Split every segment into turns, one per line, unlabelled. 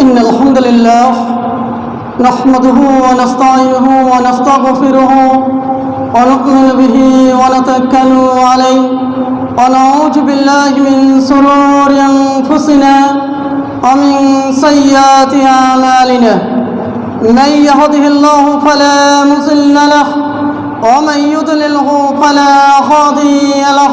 إن الحمد لله نحمده ونستعينه ونستغفره ونؤمن به ونتوكل عليه ونعوذ بالله من شرور أنفسنا ومن سيئات أعمالنا. من يهده الله فلا مضل له ومن يضلله فلا هادي له.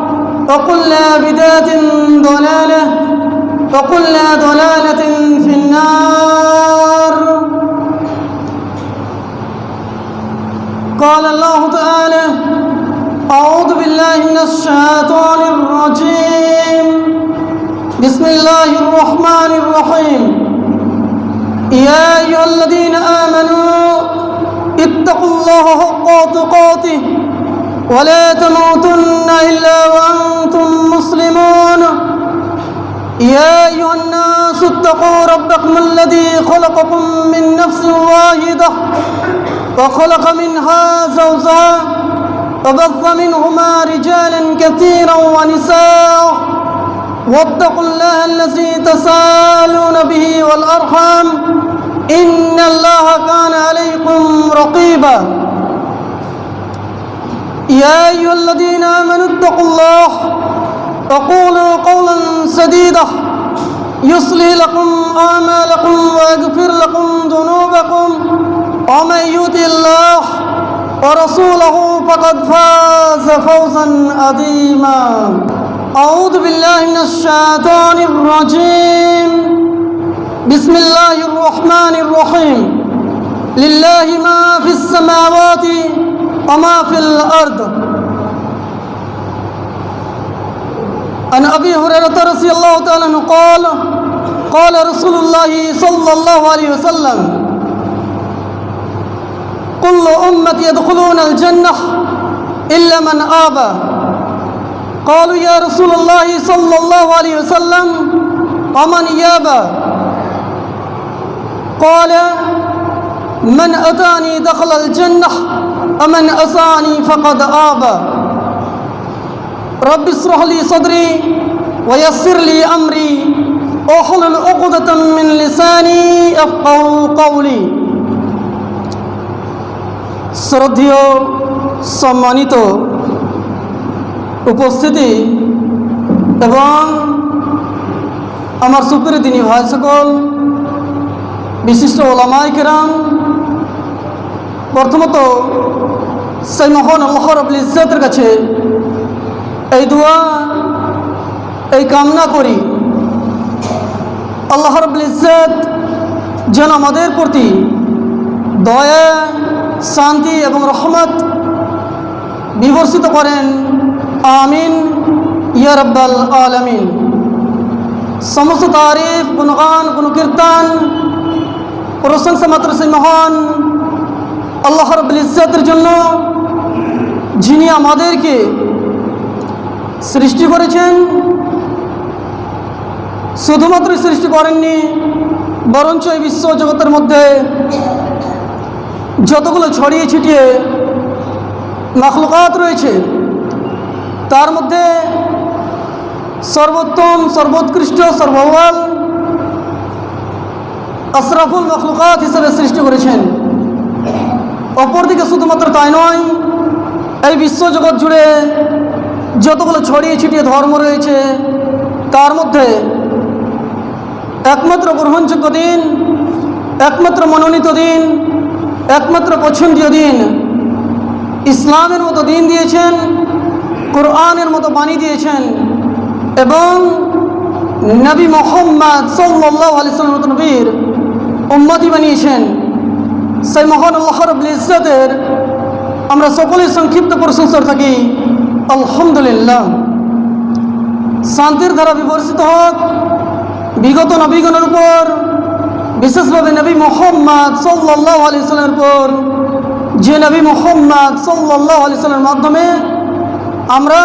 وكل بدعة ضلالة وكل ضلالة في النار. قال الله تعالى أعوذ بالله من الشيطان الرجيم. بسم الله الرحمن الرحيم. يا أيها الذين آمنوا اتقوا الله حق تقاته ولا تموتن إلا وأنتم مسلمون. يا أيها الناس اتقوا ربكم الذي خلقكم من نفس واحدة وخلق منها زوجها وبث منهما رجالا كثيرا ونساء. واتقوا الله الذي تسالون به والأرحام إن الله كان عليكم رقيبا. يا أيها الذين آمنوا اتقوا الله وقولوا قولا سديدا. يصلي لكم أعمالكم ويغفر لكم ذنوبكم. ومن يطع الله ورسوله فقد فاز فوزا عظيما. أعوذ بالله من الشيطان الرجيم. بسم الله الرحمن الرحيم. لله ما في السماوات وما في الأرض. عن أبي هريرة رضي الله تعالى عنه قال قال رسول الله صلى الله عليه وسلم كل أمة يدخلون الجنة إلا من آبى قالوا يا رسول الله صلى الله عليه وسلم ومن يابى قال من أتاني دخل الجنة ومن أساني فقد آبى رب اشرح لي صدري ويسر لي أمري واحلل عقدة من لساني أفقه قولي শ্রদ্ধেয় সম্মানিত উপস্থিতি এবং আমার সুপ্রিয় দিনী ভাই সকল বিশিষ্ট ওলামাই কেরাম প্রথমত সেই মহান ইজ্জতের কাছে এই দোয়া, এই কামনা করি। আল্লাহ রবুল ইজ্জত যেন আমাদের প্রতি দয়া, শান্তি এবং রহমত বিবর্ষিত করেন। আমিন, ইয়া রব্বাল আলমিন। সমস্ত তারিফ, গুণগান গুণ কীর্তন প্রশংসা মাত্র সেই মহান আল্লাহ ইজ্জতের জন্য যিনি আমাদেরকে সৃষ্টি করেছেন, শুধুমাত্র সৃষ্টি করেননি, বরঞ্চ এই বিশ্ব জগতের মধ্যে যতগুলো ছড়িয়ে ছিটিয়ে মখলুকাত রয়েছে, তার মধ্যে সর্বোত্তম, সর্বোৎকৃষ্ট সর্বওয়াল আশরাফুল মখলুকাত হিসেবে সৃষ্টি করেছেন। অপরদিকে শুধুমাত্র তাই নয় এই বিশ্বজগৎ জুড়ে যতগুলো ছড়িয়ে ছিটিয়ে ধর্ম রয়েছে, তার মধ্যে একমাত্র গ্রহণযোগ্য দিন, একমাত্র মনোনীত দিন, একমাত্র পছন্দীয় দিন ইসলামের মতো দিন দিয়েছেন, কোরআনের মতো বাণী দিয়েছেন এবং নবী মোহাম্মদ সাল্লাহ আলিয়াল্লাম মতো নবীর উম্মতি বানিয়েছেন। সেই মহান আল্লাহ রবুল ইজ্জতের আমরা সকলেই সংক্ষিপ্ত প্রশংসার থাকি। আলহামদুলিল্লাহ। শান্তির ধারা বিবর্ষিত হোক। বিগত নবীগণের উপর, বিশেষভাবে নবী মোহাম্মদ সাল্লাহ আলি সাল্লামের পর যে নবী মোহাম্মদ সাল্লাহ আলি মাধ্যমে আমরা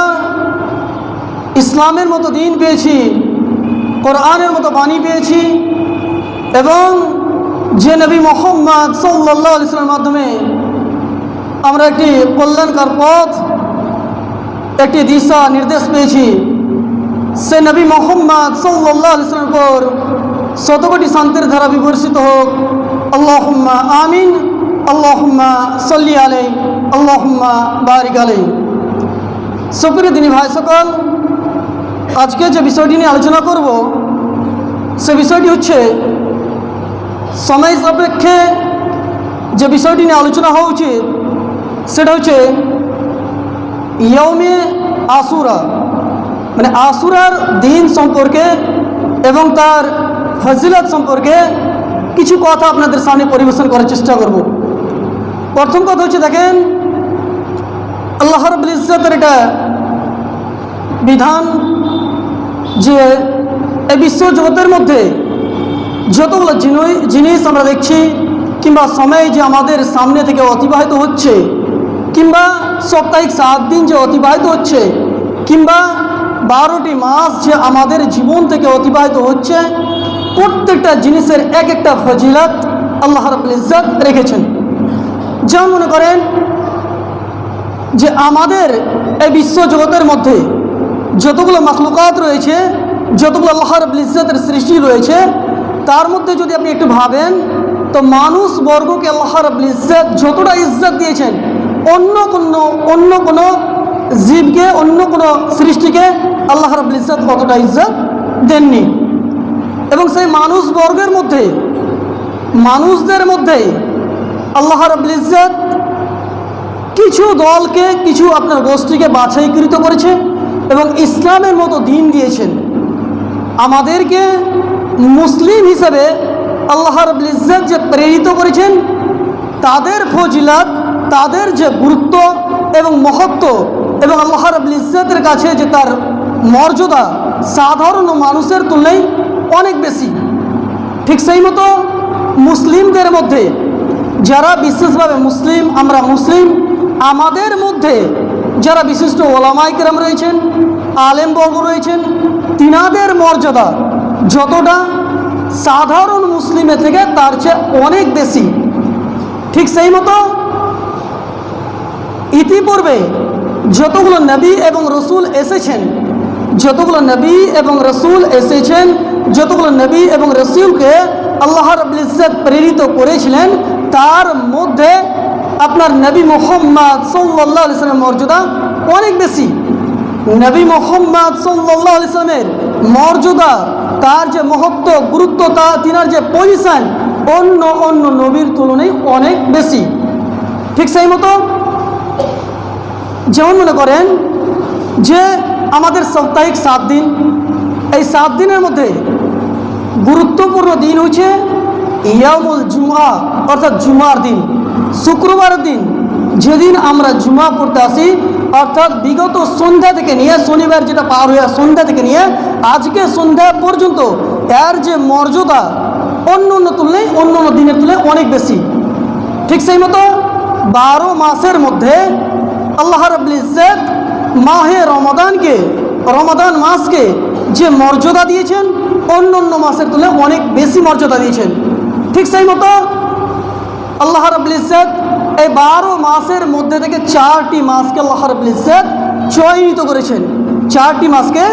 ইসলামের মতো দিন পেয়েছি, কোরআনের মতো বাণী পেয়েছি, এবং যে নবী মোহাম্মদ সাল্লাহ আলি মাধ্যমে আমরা একটি কল্যাণকার পথ, একটি দিশা নির্দেশ পেয়েছি। সে নবী মোহাম্মদ সাল্লাহ ইসলামের পর শত কোটি শান্তির ধারা বিবর্ষিত হোক। আল্লাহুম্মা আমিন, আল্লাহুম্মা সল্লি আলাই আল্লাহুম্মা বারিক আলাই সুপ্রিয় দিনী ভাই সকল। আজকে যে বিষয়টি নিয়ে আলোচনা করব, সে বিষয়টি হচ্ছে সময় সাপেক্ষে যে বিষয়টি নিয়ে আলোচনা হওয়া উচিত সেটা হচ্ছে ইয়মে আসুরা। মানে আসুরার দিন সম্পর্কে এবং তার ফজিলত সম্পর্কে কিছু কথা আপনাদের সামনে পরিবেশন করার চেষ্টা করব। প্রথম কথা হচ্ছে দেখেন, আল্লাহ রবুল ইজ্জতের এটা বিধান যে এই বিশ্ব জগতের মধ্যে যতগুলো জিনিস আমরা দেখছি কিংবা সময় যে আমাদের সামনে থেকে অতিবাহিত হচ্ছে কিংবা সাপ্তাহিক সাত দিন যে অতিবাহিত হচ্ছে, কিংবা বারোটি মাস যে আমাদের জীবন থেকে অতিবাহিত হচ্ছে, প্রত্যেকটা জিনিসের এক একটা ফজিলত আল্লাহ রবুল ইজ্জত রেখেছেন। যেমন মনে করেন যে আমাদের এই বিশ্ব জগতের মধ্যে যতগুলো মখলুকাত রয়েছে, যতগুলো আল্লাহ রবুল ইজ্জতের সৃষ্টি রয়েছে, তার মধ্যে যদি আপনি একটু ভাবেন, তো মানুষ বর্গকে আল্লাহ রবুল ইজ্জত যতটা ইজ্জত দিয়েছেন অন্য কোনো অন্য কোনো জীবকে, অন্য কোনো সৃষ্টিকে আল্লাহ রবুল ইজ্জত অতটা ইজ্জত দেননি। এবং সেই মানুষ বর্গের মধ্যে, মানুষদের মধ্যে আল্লাহ রবুল ইজ্জত কিছু দলকে, কিছু আপনার গোষ্ঠীকে বাছাইকৃত করেছে এবং ইসলামের মতো দিন দিয়েছেন। আমাদেরকে মুসলিম হিসেবে আল্লাহ রবুল ইজ্জত যে প্রেরিত করেছেন, তাদের ফজিলাত তাদের যে গুরুত্ব এবং মহত্ব এবং আল্লাহ রবুল ইজ্জতের কাছে যে তার মর্যাদা সাধারণ মানুষের তুলনায় অনেক বেশি। ঠিক সেই মতো মুসলিমদের মধ্যে, যারা বিশেষভাবে মুসলিম, আমরা মুসলিম, আমাদের মধ্যে যারা বিশিষ্ট ওলামাইকেরাম রয়েছেন আলেমবর্গ রয়েছেন, তিনাদের মর্যাদা যতটা সাধারণ মুসলিমের থেকে তার চেয়ে অনেক বেশি। ঠিক সেই মতো ইতিপূর্বে যতগুলো নবী এবং রসুল এসেছেন, যতগুলো নবী এবং রসুল এসেছেন, যতগুলো নবী এবং রসুলকে আল্লাহ রবুল ইজ্জত প্রেরিত করেছিলেন, তার মধ্যে আপনার নবী মোহাম্মদ সাল্লাহ ইসলামের মর্যাদা অনেক বেশি। নবী মোহাম্মদ সাল্লাহ ইসলামের মর্যাদা, তার যে মহত্ব, গুরুত্ব, তা তিনার যে পজিশন অন্য অন্য নবীর তুলনায় অনেক বেশি। ঠিক সেই মতো যেমন মনে করেন যে আমাদের সাপ্তাহিক সাত দিন, এই সাত দিনের মধ্যে গুরুত্বপূর্ণ দিন হচ্ছে ইয়ামুল জুমা অর্থাৎ জুমার দিন শুক্রবারের দিন। যেদিন আমরা জুমা পড়তে আসি, অর্থাৎ বিগত সন্ধ্যা থেকে নিয়ে শনিবার যেটা পার হয়ে সন্ধ্যা থেকে নিয়ে আজকে সন্ধ্যা পর্যন্ত এর যে মর্যাদা অন্য অন্য তুলনায়, অন্য অন্য দিনের তুলনায় অনেক বেশি। ঠিক সেই মতো বারো মাসের মধ্যে আল্লাহ রবুল ইজ্জত মাহে রমাদানকে, রমাদান মাসকে যে মর্যাদা দিয়েছেন অন্য অন্য মাসের তুলনায় অনেক বেশি মর্যাদা দিয়েছেন। ঠিক সেই মতো আল্লাহ রবুল ইজ্জত এই বারো মাসের মধ্যে থেকে চারটি মাসকে আল্লাহ রবুল ইজ্জত চয়নিত করেছেন। চারটি মাসকে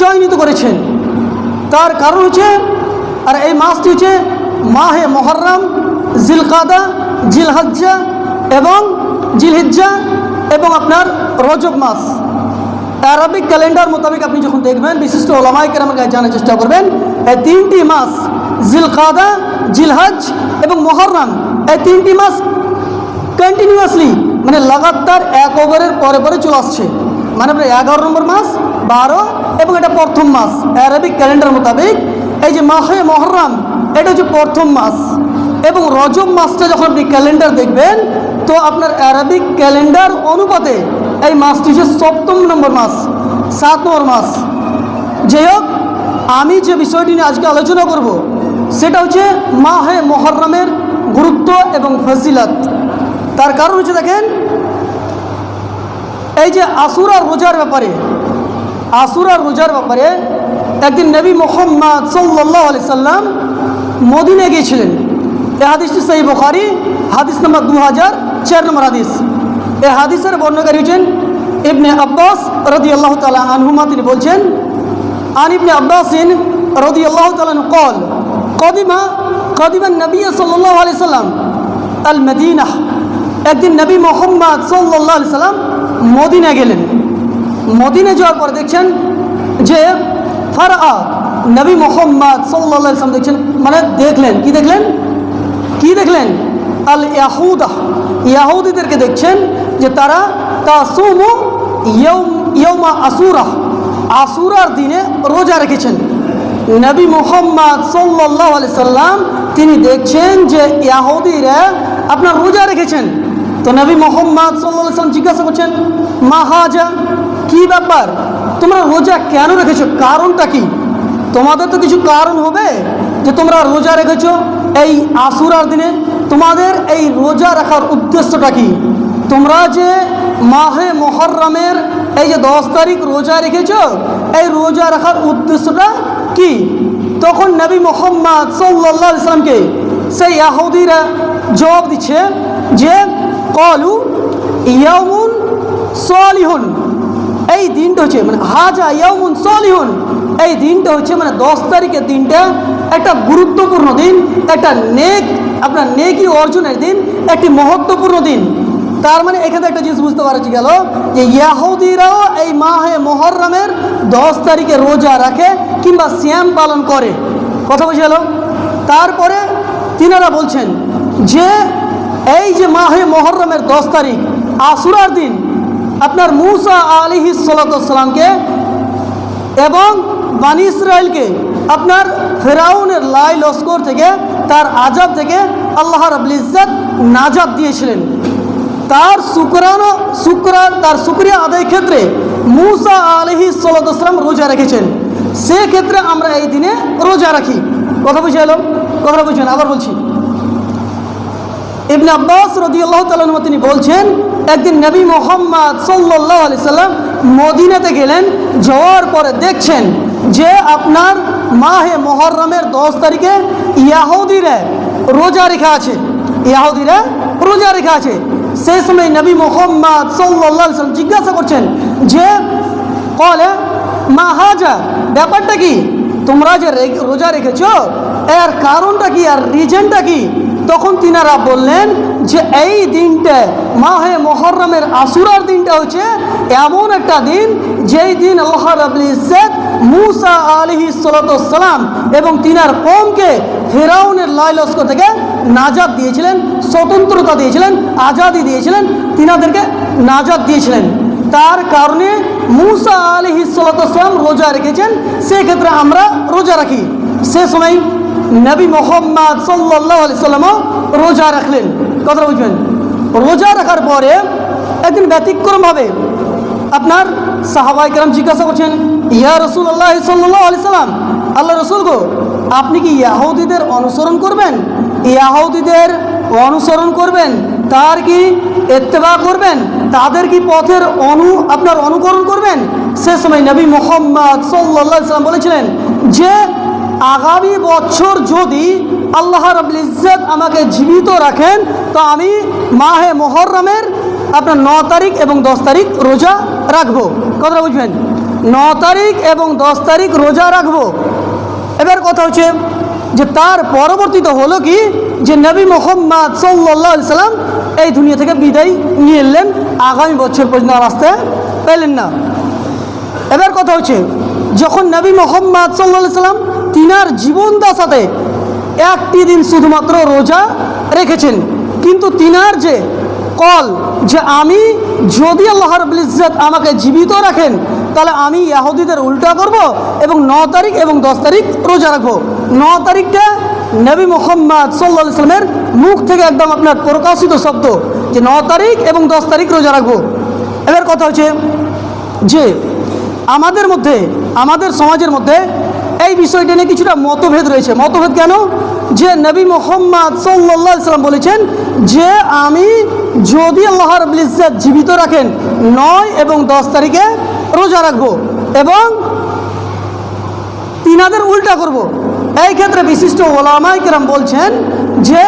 চয়নিত করেছেন। তার কারণ হচ্ছে, আর এই মাসটি হচ্ছে মাহে মহরম, জিলকাদা, জিলহজ্জা এবং জিলহিজ্জা এবং আপনার রজব মাস। আরবিক ক্যালেন্ডার মোতাবেক আপনি যখন দেখবেন, বিশিষ্ট ওলামাই কেরামের কাছে জানার চেষ্টা করবেন, এই তিনটি মাস জিলকাদা, জিলহাজ এবং মহরম, এই তিনটি মাস কন্টিনিউয়াসলি মানে লাগাতার এক ওভারের পরে পরে চলে আসছে। মানে আপনার এগারো নম্বর মাস, বারো এবং এটা প্রথম মাস। অ্যারাবিক ক্যালেন্ডার মোতাবেক এই যে মাহে মহরম, এটা হচ্ছে প্রথম মাস। এবং রজব মাসটা যখন আপনি ক্যালেন্ডার দেখবেন তো আপনার অ্যারাবিক ক্যালেন্ডার অনুপাতে এই মাসটি হচ্ছে সপ্তম নম্বর মাস, সাত নম্বর মাস। যাই হোক, আমি যে বিষয়টি নিয়ে আজকে আলোচনা করব, সেটা হচ্ছে মাহে মহরমের গুরুত্ব এবং ফজিলত। তার কারণ হচ্ছে দেখেন, এই যে আসুরার রোজার ব্যাপারে, আসুরার রোজার ব্যাপারে একদিন নবী মোহাম্মদ সাল্লাহ আলি সাল্লাম মদিনে গিয়েছিলেন। এ হাদিসটি সেই বখারি, হাদিস নম্বর দু হাজার চার নম্বর হাদিস। এ হাদিসের বর্ণকারী হচ্ছেন ইবনে আব্বাস রদি আল্লাহ তালা আনহুমা। তিনি বলছেন, আন ইবনে আব্বাসিন রদি আল্লাহ তালান কল কদিমা কদিমা নবী সাল্লাহ আলি সাল্লাম আল মদিনা একদিন নবী মোহাম্মদ সাল্লাহ আলি সাল্লাম মদিনা গেলেন। মদিনে যাওয়ার পর দেখছেন যে ফারা নবী মোহাম্মদ সাল্লাহ সাল্লাম দেখছেন মানে দেখলেন, কি দেখলেন? কি দেখলেন? আল ইয়াহুদা ইয়াহুদিদেরকে দেখছেন যে তারা তাসুমু ইয়ৌম আসুরা আসুরার দিনে রোজা রেখেছেন। নবী মোহাম্মদ সাল্লাহ আলি সাল্লাম তিনি দেখছেন যে ইয়াহুদিরা আপনার রোজা রেখেছেন। তো নবী মোহাম্মদ সাল্লাহ সাল্লাম জিজ্ঞাসা করছেন, মাহাজা, কি ব্যাপার? তোমরা রোজা কেন রেখেছো? কারণটা কি? তোমাদের তো কিছু কারণ হবে যে তোমরা রোজা রেখেছো এই আসুরার দিনে। তোমাদের এই রোজা রাখার উদ্দেশ্যটা কি? তোমরা যে মাহে মহরমের এই যে দশ তারিখ রোজা রেখেছ, এই রোজা রাখার উদ্দেশ্যটা কি? তখন নবী মোহাম্মদ সাল্লাহ ইসলামকে সেই ইয়াহুদিরা জবাব দিচ্ছে যে, কলু ইয়ামুন সলিহুন। এই দিনটা হচ্ছে মানে হাজা ইয়ামুন সলিহুন। এই দিনটা হচ্ছে মানে দশ তারিখের দিনটা। একটা গুরুত্বপূর্ণ দিন, একটা নেক, আপনার নেকি অর্জনের দিন, একটি মহত্বপূর্ণ দিন। তার মানে এখানে একটা জিনিস বুঝতে পারছি গেল যে ইয়াহুদিরাও এই মাহে মহরমের দশ তারিখে রোজা রাখে কিংবা শ্যাম পালন করে। কথা বুঝে গেল? তারপরে তিনারা বলছেন যে এই যে মাহে মহরমের দশ তারিখ আসুরার দিন, আপনার মুসা আলিহি সালাতামকে এবং বানি ইসরায়েলকে আপনার ফেরাউনের লাই লস্কর থেকে, তার আজাব থেকে আল্লাহ রাবুল ইজ্জত নাজাব দিয়েছিলেন। তার শুক্রানো, শুক্রান, তার শুক্রিয়া আদায় ক্ষেত্রে মুসা আলহি সালাম রোজা রেখেছেন। সেক্ষেত্রে আমরা এই দিনে রোজা রাখি। কথা বুঝে এলো? কথাটা বুঝছেন আবার বলছি। ইবনে আব্বাস রদি আল্লাহ তালন তিনি বলছেন, একদিন নবী মোহাম্মদ সাল্লাহ আলি সাল্লাম মদিনাতে গেলেন, যাওয়ার পরে দেখছেন যে আপনার মাহে মহরমের দশ তারিখে ইয়াহুদিরা রোজা রেখা আছে। ইয়াহুদিরা রোজা রেখা আছে। সেই সময় নবী মোহাম্মদ সাল্লাহ সাল্লাম জিজ্ঞাসা করছেন যে কলে মা হাজা, ব্যাপারটা কি? তোমরা যে রে- রোজা রেখেছো, এর কারণটা কি? আর রিজনটা কি? তখন তিনারা বললেন যে, এই দিনটা মাহে মহরমের আসুরার দিনটা হচ্ছে এমন একটা দিন যেই দিন আল্লাহ রাবুল ইজ্জত মুসা আলহি সালাম এবং তিনার কমকে ফেরাউনের লাইলস্ক থেকে নাজাদ দিয়েছিলেন, স্বতন্ত্রতা দিয়েছিলেন, আজাদি দিয়েছিলেন, তিনাদেরকে নাজাদ দিয়েছিলেন। তার কারণে মুসা আলহি সালাম রোজা রেখেছেন, সেক্ষেত্রে আমরা রোজা রাখি। সে সময় নবী মোহাম্মদ সাল্লাহ আলি সাল্লামও রোজা রাখলেন। কথা বুঝবেন? রোজা রাখার পরে একদিন ব্যতিক্রমভাবে আপনার সাহাবাই কেরাম জিজ্ঞাসা করছেন, ইয়া রসুল আল্লাহ সাল্লাহ আলি সাল্লাম আল্লাহ রসুল গো, আপনি কি ইয়াহুদিদের অনুসরণ করবেন? ইয়াহুদিদের অনুসরণ করবেন? তার কি এত্তেবা করবেন? তাদের কি পথের অনু, আপনার অনুকরণ করবেন? সে সময় নবী মোহাম্মদ সাল্লাহ সাল্লাম বলেছিলেন, যে আগামী বছর যদি আল্লাহ রাবুল ইজ্জত আমাকে জীবিত রাখেন, তো আমি মাহে মোহরমের আপনার ন তারিখ এবং দশ তারিখ রোজা রাখব। কথা বুঝবেন? ন তারিখ এবং দশ তারিখ রোজা রাখব। এবার কথা হচ্ছে যে তার পরবর্তীতে হলো কি যে নবী মোহাম্মদ সাল্লাহ সাল্লাম এই দুনিয়া থেকে বিদায় নিয়ে এলেন আগামী বছর পর্যন্ত আসতে পেলেন না। এবার কথা হচ্ছে, যখন নবী মোহাম্মদ সাল্লা সাল্লাম তিনার জীবন দশাতে একটি দিন শুধুমাত্র রোজা রেখেছেন। কিন্তু তিনার যে কল, যে আমি যদি আল্লাহ রবুল ইজ্জত আমাকে জীবিত রাখেন, তাহলে আমি ইয়াহুদিদের উল্টা করব এবং ন তারিখ এবং দশ তারিখ রোজা রাখব। ন তারিখটা নবী মোহাম্মদ সাল্লা সাল্লামের মুখ থেকে একদম আপনার প্রকাশিত শব্দ যে ন তারিখ এবং দশ তারিখ রোজা রাখব। এবার কথা হচ্ছে যে আমাদের মধ্যে, আমাদের সমাজের মধ্যে এই বিষয়টা নিয়ে কিছুটা মতভেদ রয়েছে। মতভেদ কেন? যে নবী মোহাম্মদ সাল্লাহ সাল্লাম বলেছেন যে আমি যদি আল্লাহ রবুল ইজ্জত জীবিত রাখেন, নয় এবং দশ তারিখে রোজা রাখব এবং তিনাদের উল্টা করব। এই ক্ষেত্রে বিশিষ্ট ওলামাই কেরাম বলছেন যে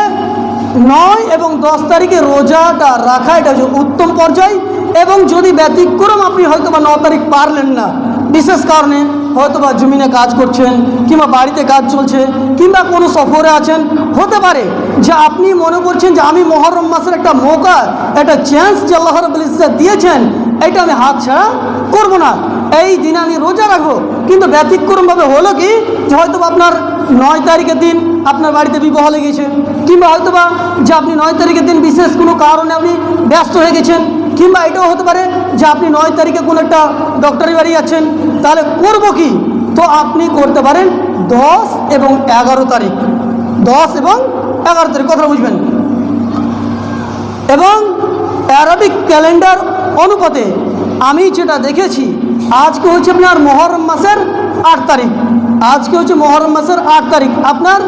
নয় এবং দশ তারিখে রোজাটা রাখা এটা উত্তম পর্যায় এবং যদি ব্যতিক্রম আপনি হয়তো বা ন তারিখ পারলেন না। বিশেষ কারণে হয়তো বা জমিনে কাজ করছেন কিংবা বাড়িতে কাজ চলছে কিংবা কোনো সফরে আছেন, হতে পারে যে আপনি মনে করছেন যে আমি মহরম মাসের একটা মৌকা, একটা চান্স যে আল্লাহ রবুল ইজ্জত দিয়েছেন, এটা আমি হাত ছাড়া করব না। এই দিন আমি রোজা রাখব। কিন্তু ব্যতিক্রমভাবে হলো কি যে হয়তো আপনার নয় তারিখের দিন আপনার বাড়িতে বিবাহ লেগেছে, কিংবা হয়তো বা যে আপনি নয় তারিখের দিন বিশেষ কোনো কারণে আপনি ব্যস্ত হয়ে গেছেন কিংবা এটাও হতে পারে যে আপনি নয় তারিখে কোনো একটা ডক্টরি বাড়ি যাচ্ছেন, তাহলে করব কি? তো আপনি করতে পারেন দশ এবং এগারো তারিখ। দশ এবং এগারো তারিখ কথা বুঝবেন? এবং অ্যারাবিক ক্যালেন্ডার অনুপাতে আমি যেটা দেখেছি, আজকে হচ্ছে আপনার মহরম মাসের আট তারিখ। আজকে হচ্ছে মহরম মাসের আট তারিখ। আপনার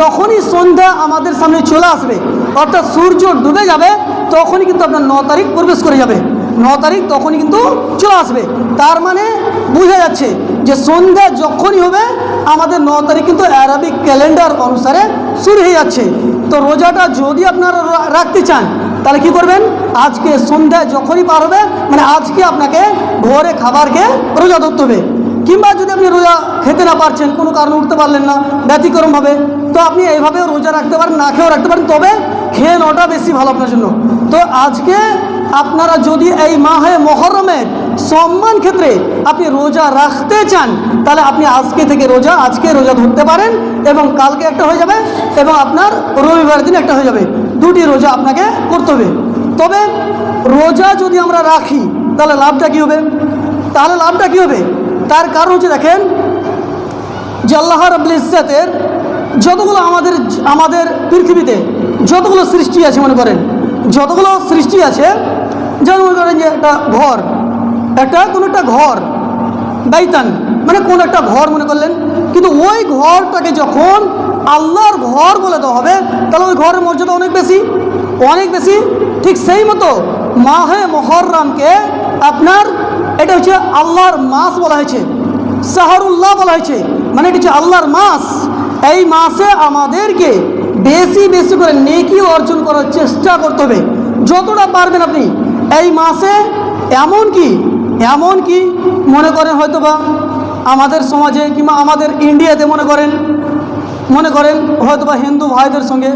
যখনই সন্ধ্যা আমাদের সামনে চলে আসবে, অর্থাৎ সূর্য ডুবে যাবে তখনই কিন্তু আপনার ন তারিখ প্রবেশ করে যাবে। ন তারিখ তখনই কিন্তু চলে আসবে। তার মানে বোঝা যাচ্ছে যে সন্ধ্যা যখনই হবে, আমাদের ন তারিখ কিন্তু অ্যারাবিক ক্যালেন্ডার অনুসারে শুরু হয়ে যাচ্ছে। তো রোজাটা যদি আপনারা রাখতে চান, তাহলে কি করবেন? আজকে সন্ধ্যা যখনই পার হবে মানে আজকে আপনাকে ভোরে খাবার খেয়ে রোজা ধরতে হবে। কিংবা যদি আপনি রোজা খেতে না পারছেন, কোনো কারণে উঠতে পারলেন না, ব্যতিক্রমভাবে, তো আপনি এইভাবেও রোজা রাখতে পারেন, না খেয়েও রাখতে পারেন, তবে খেয়ে নেওয়াটা বেশি ভালো আপনার জন্য। তো আজকে আপনারা যদি এই মাহে মহরমের সম্মান ক্ষেত্রে আপনি রোজা রাখতে চান, তাহলে আপনি আজকে থেকে রোজা, আজকে রোজা ধরতে পারেন এবং কালকে একটা হয়ে যাবে এবং আপনার রবিবার দিন একটা হয়ে যাবে। দুটি রোজা আপনাকে করতে হবে। তবে রোজা যদি আমরা রাখি, তাহলে লাভটা কী হবে? তাহলে লাভটা কী হবে? তার কারণ হচ্ছে দেখেন যে আল্লাহ রাবুল ইজ্জাতের যতগুলো আমাদের আমাদের পৃথিবীতে যতগুলো সৃষ্টি আছে, মনে করেন, যতগুলো সৃষ্টি আছে, যেমন মনে করেন যে একটা ঘর, একটা কোনো একটা ঘর, বাইতান মানে কোন একটা ঘর মনে করলেন, কিন্তু ওই ঘরটাকে যখন আল্লাহর ঘর বলে দেওয়া হবে, তাহলে ওই ঘরের মর্যাদা অনেক বেশি অনেক বেশি। ঠিক সেই মতো মাহে মহরমকে আপনার, এটা হচ্ছে আল্লাহর মাস বলা হয়েছে, সাহারুল্লাহ বলা হয়েছে মানে এটা হচ্ছে আল্লাহর মাস। এই মাসে আমাদেরকে বেশি বেশি করে নেকি অর্জন করার চেষ্টা করতে হবে। যতটা পারবেন আপনি। এই মাসে এমন কি? এমন কি? মনে করেন হয়তো বা আমাদের সমাজে কিংবা আমাদের ইন্ডিয়াতে মনে করেন মনে করেন হয়তো বা হিন্দু ভাইদের সঙ্গে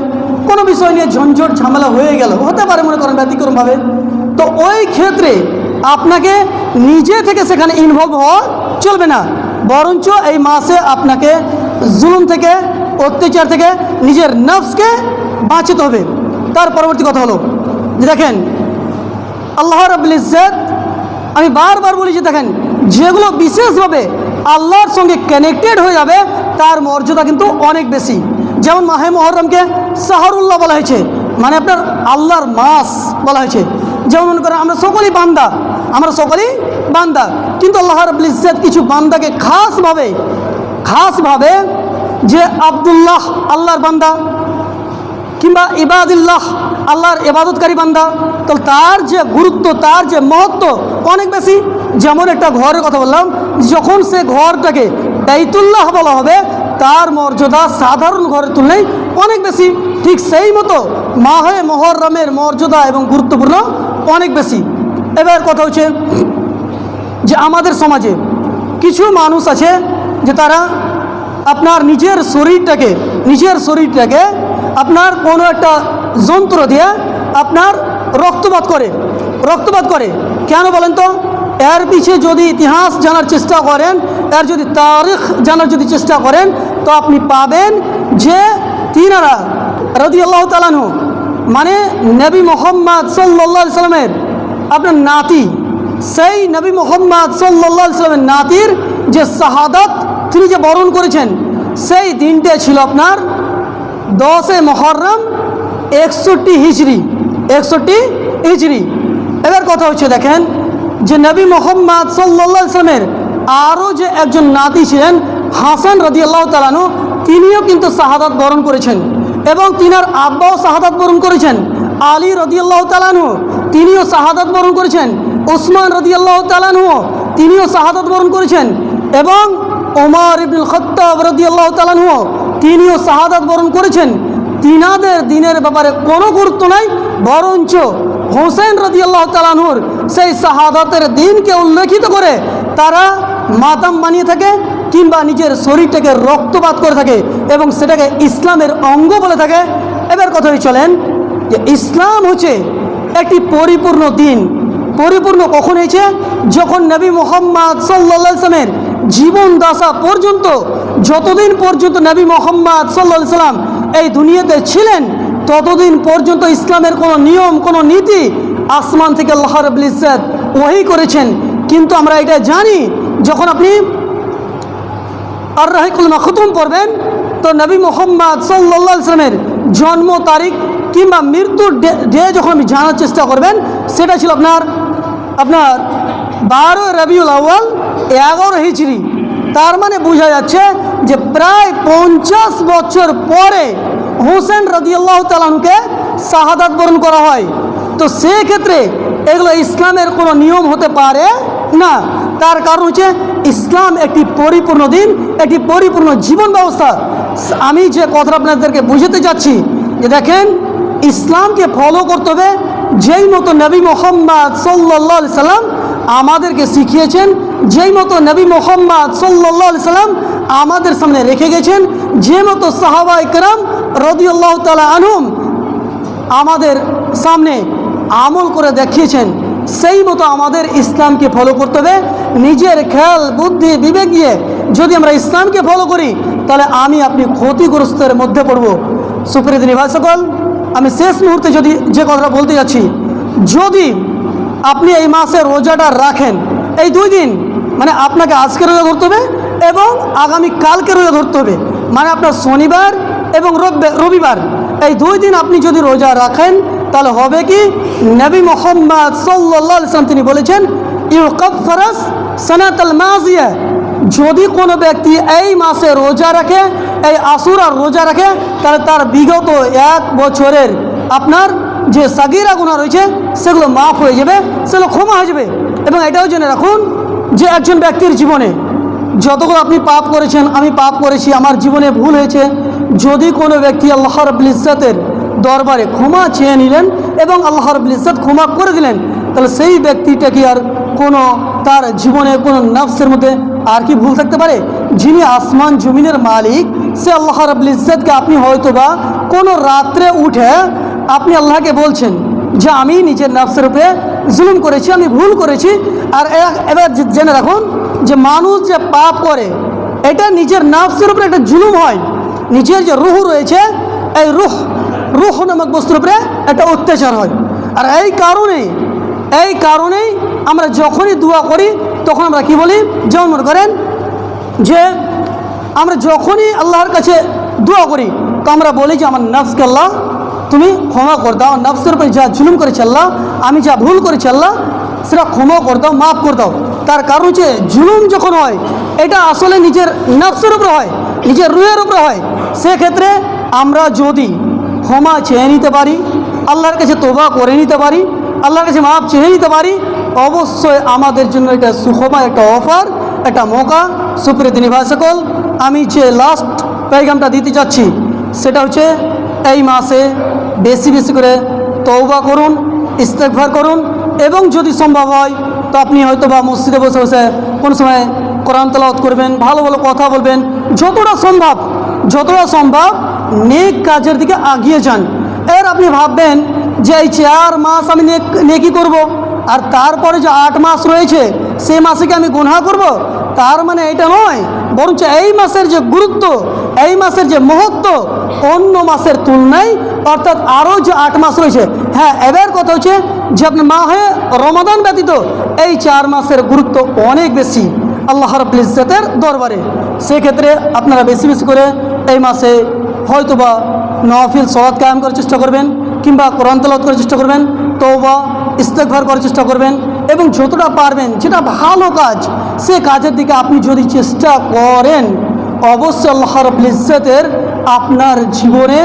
কোনো বিষয় নিয়ে ঝঞ্ঝট ঝামেলা হয়ে গেল। হতে পারে মনে করেন ব্যতিক্রমভাবে। তো ওই ক্ষেত্রে আপনাকে নিজে থেকে সেখানে ইনভলভ হওয়া চলবে না। বরঞ্চ এই মাসে আপনাকে জুলুম থেকে অত্যাচার থেকে নিজের নফসকে বাঁচাতে হবে। তার পরবর্তী কথা হলো যে দেখেন, আল্লাহ রাবুল ইজ্জত, আমি বারবার বলি যে দেখেন, যেগুলো বিশেষভাবে আল্লাহর সঙ্গে কানেক্টেড হয়ে যাবে, তার মর্যাদা কিন্তু অনেক বেশি। যেমন মাহে মহরমকে সাহারুল্লাহ বলা হয়েছে মানে আপনার আল্লাহর মাস বলা হয়েছে। যেমন মনে করেন, আমরা সকলেই বান্দা, আমরা সকলেই বান্দা। কিন্তু আল্লাহ রাবুল ইজ্জত কিছু বান্দাকে খাসভাবে খাসভাবে যে আবদুল্লাহ আল্লাহর বান্দা কিংবা ইবাদিল্লাহ আল্লাহর ইবাদতকারী বান্দা তো তার যে গুরুত্ব, তার যে মহত্ব অনেক বেশি। যেমন একটা ঘরের কথা বললাম, যখন সে ঘরটাকে দায়িতুল্লাহ বলা হবে, তার মর্যাদা সাধারণ ঘরের তুলনায় অনেক বেশি। ঠিক সেই মতো মাহে মহরমের মর্যাদা এবং গুরুত্বপূর্ণ অনেক বেশি। এবার কথা হচ্ছে যে আমাদের সমাজে কিছু মানুষ আছে যে তারা আপনার নিজের শরীরটাকে নিজের শরীরটাকে আপনার কোনো একটা যন্ত্র দিয়ে আপনার রক্তপাত করে রক্তপাত করে। কেন বলেন তো? এর পিছে যদি ইতিহাস জানার চেষ্টা করেন, এর যদি তারিখ জানার যদি চেষ্টা করেন, তো আপনি পাবেন যে তিনারা রদি আল্লাহ তালানহু মানে নবী মোহাম্মদ সাল্লা সাল্লামের আপনার নাতি, সেই নবী মোহাম্মদ সাল্লা সাল্লামের নাতির যে শাহাদাত তিনি যে বরণ করেছেন, সেই দিনটা ছিল আপনার দশে মহরম একষট্টি হিজড়ি একষট্টি হিজড়ি এবার কথা হচ্ছে দেখেন যে নবী মোহাম্মদ সাল্লা ইসলামের আরও যে একজন নাতি ছিলেন, হাসান রদি আল্লাহ তালানু তিনিও কিন্তু শাহাদাত বরণ করেছেন এবং তিনার আব্বাও শাহাদাত বরণ করেছেন। আলী রদি আল্লাহ তালানু তিনিও শাহাদাত বরণ করেছেন। ওসমান রদি আল্লাহ তালানু তিনিও শাহাদাত বরণ করেছেন এবং ওমর ইবনুল খত্তাব রদি আল্লাহ তালানু তিনিও শাহাদাত বরণ করেছেন। তিনাদের দিনের ব্যাপারে কোনো গুরুত্ব নাই, বরঞ্চ হোসেন রদি আল্লাহ তালানহুর সেই শাহাদাতের দিনকে উল্লেখিত করে তারা মাতাম বানিয়ে থাকে কিংবা নিজের শরীরটাকে রক্তপাত করে থাকে এবং সেটাকে ইসলামের অঙ্গ বলে থাকে। এবার কথাই চলেন যে ইসলাম হচ্ছে একটি পরিপূর্ণ দিন। পরিপূর্ণ কখন হয়েছে? যখন নবী মোহাম্মদ সাল্লা সাল্লামের জীবন দশা পর্যন্ত, যতদিন পর্যন্ত নবী মোহাম্মদ সাল্লা সাল্লাম এই দুনিয়াতে ছিলেন, ততদিন পর্যন্ত ইসলামের কোনো নিয়ম, কোনো নীতি আসমান থেকে আল্লাহ রবুল ইজ্জত ওহি করেছেন। কিন্তু আমরা এটা জানি, যখন আপনি আর রাহিকুল মাখতুম পড়বেন, তো নবী মোহাম্মদ সাল্লা সাল্লামের জন্ম তারিখ কিংবা মৃত্যুর ডে যখন আপনি জানার চেষ্টা করবেন, সেটা ছিল আপনার আপনার বারো রবিউল আউ্য়াল এগারো হিজড়ি তার মানে বোঝা যাচ্ছে যে প্রায় পঞ্চাশ বছর পরে হোসেন রদিয়াল্লাহ তালানুকে শাহাদাত বরণ করা হয়। তো সেক্ষেত্রে এগুলো ইসলামের কোনো নিয়ম হতে পারে না। তার কারণ হচ্ছে ইসলাম একটি পরিপূর্ণ দিন, একটি পরিপূর্ণ জীবন ব্যবস্থা। আমি যে কথাটা আপনাদেরকে বুঝাতে যাচ্ছি, যে দেখেন, ইসলামকে ফলো করতে হবে যেই মতো নবী মোহাম্মদ সাল্লাহ সাল্লাম আমাদেরকে শিখিয়েছেন, যেই মতো নবী মোহাম্মদ সাল্লাহ সাল্লাম আমাদের সামনে রেখে গেছেন, যে মতো সাহাবা ইকরাম রদিউল্লাহ তালা আনহুম আমাদের সামনে আমল করে দেখিয়েছেন, সেই মতো আমাদের ইসলামকে ফলো করতে হবে। নিজের খেয়াল, বুদ্ধি, বিবেক দিয়ে যদি আমরা ইসলামকে ফলো করি, তাহলে আমি আপনি ক্ষতিগ্রস্তের মধ্যে পড়ব। সুপ্রিয় নিভাই সকল, আমি শেষ মুহূর্তে যদি যে কথাটা বলতে যাচ্ছি, যদি আপনি এই মাসে রোজাটা রাখেন। এই দুই দিন মানে আপনাকে আজকে রোজা ধরতে হবে এবং আগামী কালকে রোজা ধরতে হবে। মানে আপনার শনিবার এবং রবি- রবিবার। এই দুই দিন আপনি যদি রোজা রাখেন, তাহলে হবে কি? নবী মোহাম্মদ সাল্লাহ ইসলাম তিনি বলেছেন ইউ কফারাস সনাতল মাজিয়া যদি কোনো ব্যক্তি এই মাসে রোজা রাখে, এই আসুর আর রোজা রাখে, তাহলে তার বিগত এক বছরের আপনার যে সাগিরা গুণা রয়েছে, সেগুলো মাফ হয়ে যাবে, সেগুলো ক্ষমা হয়ে যাবে। এবং এটাও জেনে রাখুন যে একজন ব্যক্তির জীবনে যতগুলো আপনি পাপ করেছেন, আমি পাপ করেছি, আমার জীবনে ভুল হয়েছে, যদি কোনো ব্যক্তি আল্লাহ রব্বুল ইজ্জতের দরবারে ক্ষমা চেয়ে নিলেন এবং আল্লাহ রব্বুল ইজ্জত ক্ষমা করে দিলেন, তাহলে সেই ব্যক্তিটা কি আর কোনো তার জীবনে কোনো নফসের মধ্যে আর কি ভুল থাকতে পারে? যিনি আসমান জমিনের মালিক, সে আল্লাহ রব্বুল ইজ্জতকে আপনি হয়তো বা কোনো রাত্রে উঠে আপনি আল্লাহকে বলছেন যে আমি নিজের নফসের উপরে জুলুম করেছি, আমি ভুল করেছি, আর এবার জেনে রাখুন যে মানুষ যে পাপ করে, এটা নিজের নফসের উপরে একটা জুলুম হয়। নিজের যে রুহ রয়েছে, এই রুহ রুহ নামক বস্তুর উপরে একটা অত্যাচার হয়। আর এই কারণে, এই কারণেই আমরা যখনই দোয়া করি, তখন আমরা কি বলি? যেমন মনে করেন যে আমরা যখনই আল্লাহর কাছে দোয়া করি, তো আমরা বলি যে আমার নফসকে আল্লাহ তুমি ক্ষমা করে দাও, নফসের উপরে যা জুলুম করেছে আল্লাহ, আমি যা ভুল করেছি আল্লাহ, সেটা ক্ষমা করে দাও, মাফ করে দাও। তার কারণ হচ্ছে জুলুম যখন হয়, এটা আসলে নিজের নফসের উপরে হয়, নিজের রুহের উপরে হয়। সেক্ষেত্রে আমরা যদি ক্ষমা চেয়ে নিতে পারি, আল্লাহর কাছে তোবা করে নিতে পারি, আল্লাহর কাছে মাপ চেয়ে নিতে পারি, অবশ্যই আমাদের জন্য এটা সুখময় একটা অফার, একটা মৌকা। সুপ্রিয় নিভাই সকল, আমি যে লাস্ট প্যাগামটা দিতে চাচ্ছি, সেটা হচ্ছে এই মাসে বেশি বেশি করে তৌবা করুন ইস্তেকভার করুন এবং যদি সম্ভব হয় তো আপনি হয়তো বা মসজিদে বসে বসে কোনো সময় কোরআন তেলাওয়াত করবেন, ভালো ভালো কথা বলবেন। যতটা সম্ভব যতটা সম্ভব নেক কাজের দিকে আগিয়ে যান। এর আপনি ভাববেন যে এই চার মাস আমি নেক, নেকি করব আর তারপরে যে আট মাস রয়েছে, সেই মাসে কি আমি গুনহা করব? তার মানে এটা নয়, বরঞ্চ এই মাসের যে গুরুত্ব, এই মাসের যে মহত্ব অন্য মাসের তুলনায় অর্থাৎ আরও যে আট মাস রয়েছে হ্যাঁ এবার কথা হচ্ছে যে আপনার মাহে রমাদান ব্যতীত এই চার মাসের গুরুত্ব অনেক বেশি আল্লাহ রব্বুল ইজ্জতের দরবারে। সেক্ষেত্রে আপনারা বেশি বেশি করে এই মাসে হয়তোবা নফিল সলাদ কায়েম করার চেষ্টা করবেন কিংবা কোরআন তেলাওয়াত করার চেষ্টা করবেন তৌবা ইস্তেকভার করার চেষ্টা করবেন এবং যতটা পারবেন, যেটা ভালো কাজ, সে কাজের দিকে আপনি যদি চেষ্টা করেন, অবশ্যই আল্লাহ ইজ্জতের আপনার জীবনে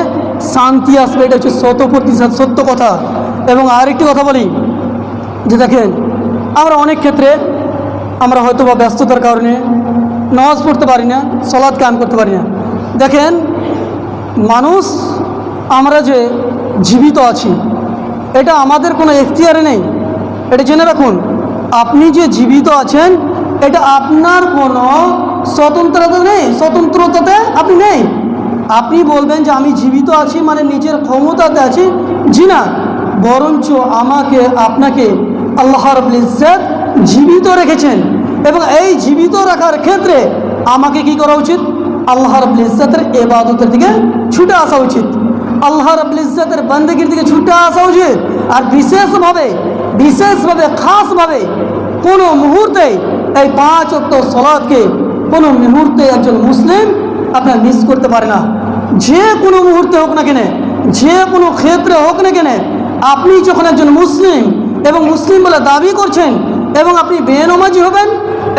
শান্তি আসবে, এটা হচ্ছে শত প্রতিশত সত্য কথা। এবং আরেকটি কথা বলি, যে দেখেন, আমরা অনেক ক্ষেত্রে আমরা হয়তো বা ব্যস্ততার কারণে নামাজ পড়তে পারি না সলাদ কায়েম করতে পারি না। দেখেন, মানুষ, আমরা যে জীবিত আছি, এটা আমাদের কোনো এখতিয়ারে নেই। এটা জেনে রাখুন, আপনি যে জীবিত আছেন, এটা আপনার কোনো স্বতন্ত্রতা নেই, স্বতন্ত্রতাতে আপনি নেই। আপনি বলবেন যে আমি জীবিত আছি মানে নিজের ক্ষমতাতে আছি? জি না। বরঞ্চ আমাকে, আপনাকে আল্লাহ রবুল জীবিত রেখেছেন এবং এই জীবিত রাখার ক্ষেত্রে আমাকে কি করা উচিত? আল্লাহ রবুল ইজ্জতের এবাদতের দিকে ছুটে আসা উচিত। আল্লাহ রবুল ইজ্জতের বন্দেগীর দিকে ছুটে আসা উচিত। আর বিশেষভাবে বিশেষভাবে, খাসভাবে কোনো মুহূর্তে এই পাঁচ অক্ট সলাদকে কোনো মুহূর্তে একজন মুসলিম আপনার মিস করতে পারে না। যে কোনো মুহূর্তে হোক না কেনে, যে কোনো ক্ষেত্রে হোক না কেনে, আপনি যখন একজন মুসলিম এবং মুসলিম বলে দাবি করছেন এবং আপনি বেনমাজি হবেন,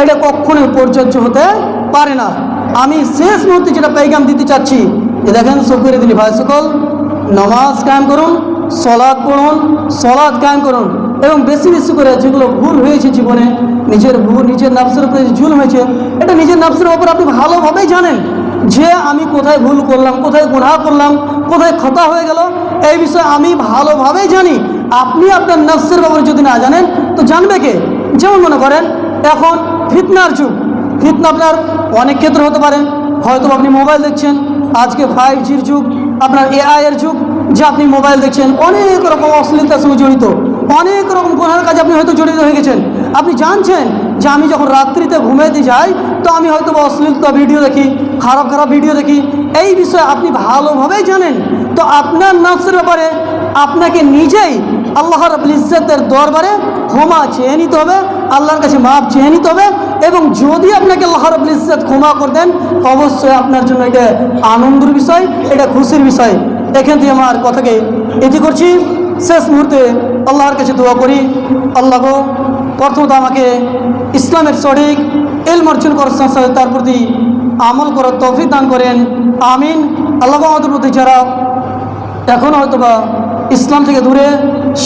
এটা কখনোই প্রযোজ্য হতে পারে না। আমি শেষ মুহূর্তে যেটা পেগাম দিতে চাচ্ছি যে দেখেন সকুরে দিনী ভাই সকল, নমাজ কায়েম করুন সলাদ পড়ুন সলাদ কায়েম করুন এবং বেশি বেশি করে যেগুলো ভুল হয়েছে জীবনে, নিজের ভুল, নিজের নাফসের উপরে যে জুল হয়েছে, এটা নিজের নাফসের উপর আপনি ভালোভাবেই জানেন। যে আমি কোথায় ভুল করলাম, কোথায় গুনাহ করলাম, কোথায় খতা হয়ে গেল, এই বিষয়ে আমি ভালোভাবেই জানি। আপনি আপনার নফসের ব্যাপারে যদি না জানেন, তো জানবে কে? যেমন মনে করেন, এখন ফিতনার যুগ। ফিতনা আপনার অনেক ক্ষেত্রে হতে পারে। হয়তো আপনি মোবাইল দেখছেন, আজকে ফাইভ জির যুগ, আপনার এআই এর যুগ, যে আপনি মোবাইল দেখছেন, অনেক রকম অশ্লীলতার সঙ্গে জড়িত। অনেক রকম গুণার কাজে আপনি হয়তো জড়িত হয়ে গেছেন। আপনি জানছেন যে আমি যখন রাত্রিতে ঘুমাইতে যাই, তো আমি হয়তো বা অশ্লীলতা ভিডিও দেখি, খারাপ খারাপ ভিডিও দেখি। এই বিষয়ে আপনি ভালোভাবেই জানেন। তো আপনার নাফসের ব্যাপারে আপনাকে নিজেই আল্লাহ রাবুল ইজ্জতের দরবারে ক্ষমা চেয়ে নিতে হবে, আল্লাহর কাছে মাপ চেয়ে নিতে হবে এবং যদি আপনাকে আল্লাহ রাবুল ইজ্জত ক্ষমা করে দেন, অবশ্যই আপনার জন্য এটা আনন্দের বিষয়, এটা খুশির বিষয়। এখান থেকে আমার কথাকে এটি করছি। শেষ মুহূর্তে আল্লাহর কাছে দোয়া করি। আল্লাহ প্রথমত আমাকে ইসলামের সঠিক এল অর্জন করার সাথে সাথে তার প্রতি আমল করার তৌফিক দান করেন। আমিন। আল্লাহ আমাদের প্রতি যারা এখন হয়তোবা ইসলাম থেকে দূরে,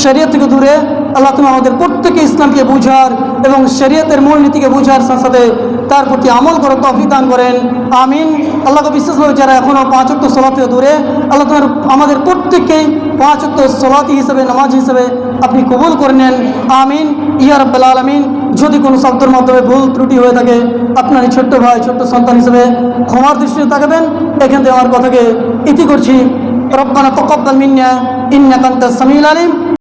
শরীয়ত থেকে দূরে, আল্লাহ তুমি আমাদের প্রত্যেকে ইসলামকে বুঝার এবং শরীয়তের মূলনীতিকে বুঝার সাথে তার প্রতি আমল করার তফি দান করেন। আমিন। আল্লাহকে বিশেষভাবে যারা এখনও পাঁচ অক্ট সলাত দূরে, আল্লাহ তোমার আমাদের প্রত্যেককেই পাঁচ অক্ট সলাতি হিসেবে, নামাজ হিসেবে আপনি কবুল করে নেন। আমিন। ইয়ারব্বাল আলমিন। যদি কোনো শব্দের মাধ্যমে ভুল ত্রুটি হয়ে থাকে, আপনার ছোট্ট ভাই, ছোট্ট সন্তান হিসেবে ক্ষমার দৃষ্টিতে তাকাবেন। এখান থেকে আমার কথাকে ইতি করছি। রব্বানা তকব্বাল মিন্না ইন্যাকান্তা সামিল আলিম।